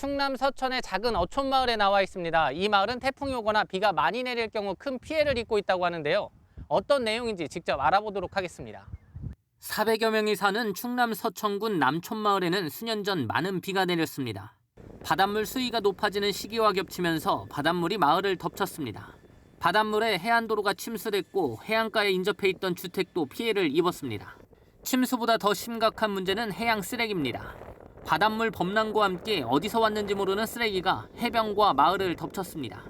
충남 서천의 작은 어촌 마을에 나와 있습니다. 이 마을은 태풍이 오거나 비가 많이 내릴 경우 큰 피해를 입고 있다고 하는데요. 어떤 내용인지 직접 알아보도록 하겠습니다. 400여 명이 사는 충남 서천군 남촌마을에는 수년 전 많은 비가 내렸습니다. 바닷물 수위가 높아지는 시기와 겹치면서 바닷물이 마을을 덮쳤습니다. 바닷물에 해안도로가 침수됐고 해안가에 인접해 있던 주택도 피해를 입었습니다. 침수보다 더 심각한 문제는 해양 쓰레기입니다. 바닷물 범람과 함께 어디서 왔는지 모르는 쓰레기가 해변과 마을을 덮쳤습니다.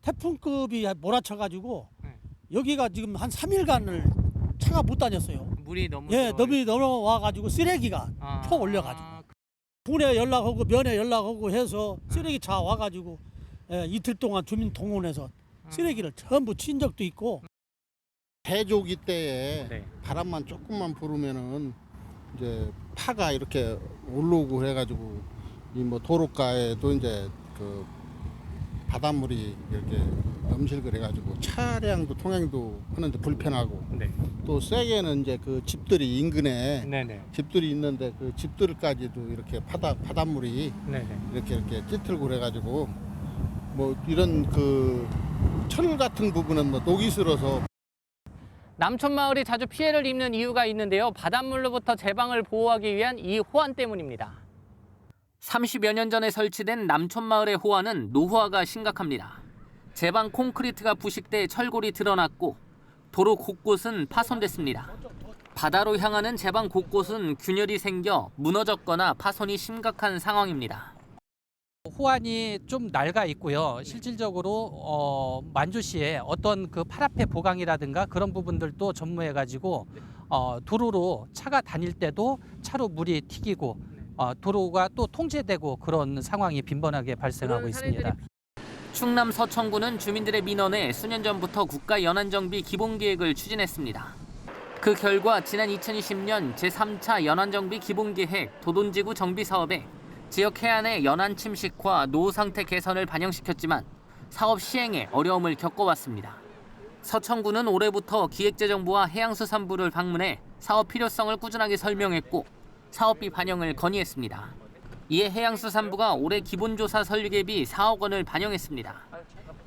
태풍급이 몰아쳐가지고 네. 여기가 지금 한 3일간을 차가 못 다녔어요. 물이 너무 예, 너무 넘어와가지고 쓰레기가 퍼 올려가지고 군에 연락하고 면에 연락하고 해서 쓰레기 차 와가지고 예, 이틀 동안 주민 동원해서 쓰레기를 전부 친 적도 있고 해조기 때에 네. 바람만 조금만 불으면은 이제 파가 이렇게 올라오고 해가지고 이 뭐 도로가에도 이제 그 바닷물이 이렇게 넘실거 해가지고 차량도 통행도 하는데 불편하고 네. 또 세게는 이제 그 집들이 인근에 네네. 집들이 있는데 그 집들까지도 이렇게 바다 바닷물이 네네. 이렇게 이렇게 찌틀고 그래가지고 뭐 이런 그 철 같은 부분은 뭐 녹이 슬어서 남촌 마을이 자주 피해를 입는 이유가 있는데요. 바닷물로부터 제방을 보호하기 위한 이 호환 때문입니다. 30여 년 전에 설치된 남촌 마을의 호환은 노후화가 심각합니다. 제방 콘크리트가 부식돼 철골이 드러났고 도로 곳곳은 파손됐습니다. 바다로 향하는 제방 곳곳은 균열이 생겨 무너졌거나 파손이 심각한 상황입니다. 호환이 좀 낡아 있고요. 실질적으로 어, 만주시에 어떤 그 파라페 보강이라든가 그런 부분들도 전무해 가지고 어, 도로로 차가 다닐 때도 차로 물이 튀기고 어, 도로가 또 통제되고 그런 상황이 빈번하게 발생하고 있습니다. 충남 서천구는 주민들의 민원에 수년 전부터 국가 연안정비 기본계획을 추진했습니다. 그 결과 지난 2020년 제3차 연안정비 기본계획 도돈지구 정비 사업에 지역 해안의 연안 침식과 노후 상태 개선을 반영시켰지만 사업 시행에 어려움을 겪어왔습니다. 서천구는 올해부터 기획재정부와 해양수산부를 방문해 사업 필요성을 꾸준하게 설명했고 사업비 반영을 건의했습니다. 이에 해양수산부가 올해 기본조사 설계비 4억 원을 반영했습니다.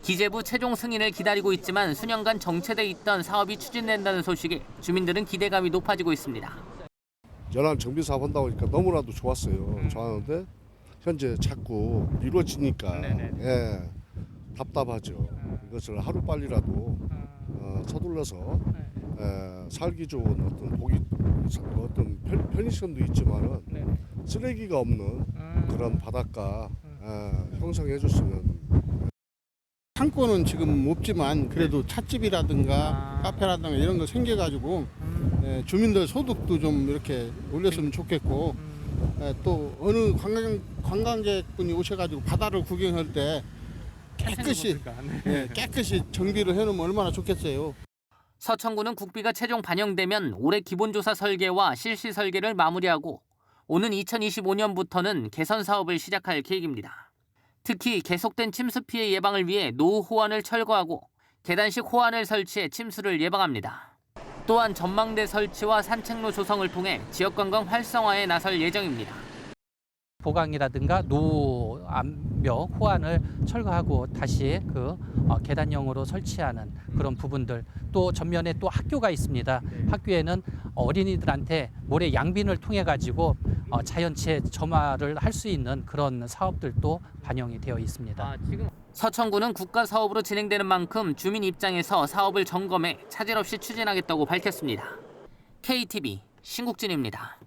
기재부 최종 승인을 기다리고 있지만 수년간 정체돼 있던 사업이 추진된다는 소식에 주민들은 기대감이 높아지고 있습니다. 연안 정비 사업 한다고 하니까 너무나도 좋았어요. 좋았는데 현재 자꾸 미뤄지니까 예, 답답하죠. 이것을 하루 빨리라도 어, 서둘러서 예, 살기 좋은 어떤 보기 어떤 편, 편의성도 있지만은 쓰레기가 없는 그런 바닷가 예, 형성해 줬으면. 상권은 지금 없지만 그래도 찻집이라든가 카페라든가 이런 거 생겨가지고 예, 주민들 소득도 좀 이렇게 올렸으면 좋겠고 예, 또 어느 관광 관광객분이 오셔가지고 바다를 구경할 때 깨끗이 예, 깨끗이 정비를 해놓으면 얼마나 좋겠어요. 서천구는 국비가 최종 반영되면 올해 기본조사 설계와 실시 설계를 마무리하고 오는 2025년부터는 개선 사업을 시작할 계획입니다. 특히 계속된 침수 피해 예방을 위해 노후 호환을 철거하고 계단식 호환을 설치해 침수를 예방합니다. 또한 전망대 설치와 산책로 조성을 통해 지역 관광 활성화에 나설 예정입니다. 보강이라든가 노 암벽 호환을 철거하고 다시 그 어, 계단형으로 설치하는 그런 부분들 또 전면에 또 학교가 있습니다. 학교에는 어린이들한테 모래 양빈을 통해 가지고 어, 자연체 점화를 할 수 있는 그런 사업들도 반영이 되어 있습니다. 서천구는 국가 사업으로 진행되는 만큼 주민 입장에서 사업을 점검해 차질 없이 추진하겠다고 밝혔습니다. KTV 신국진입니다.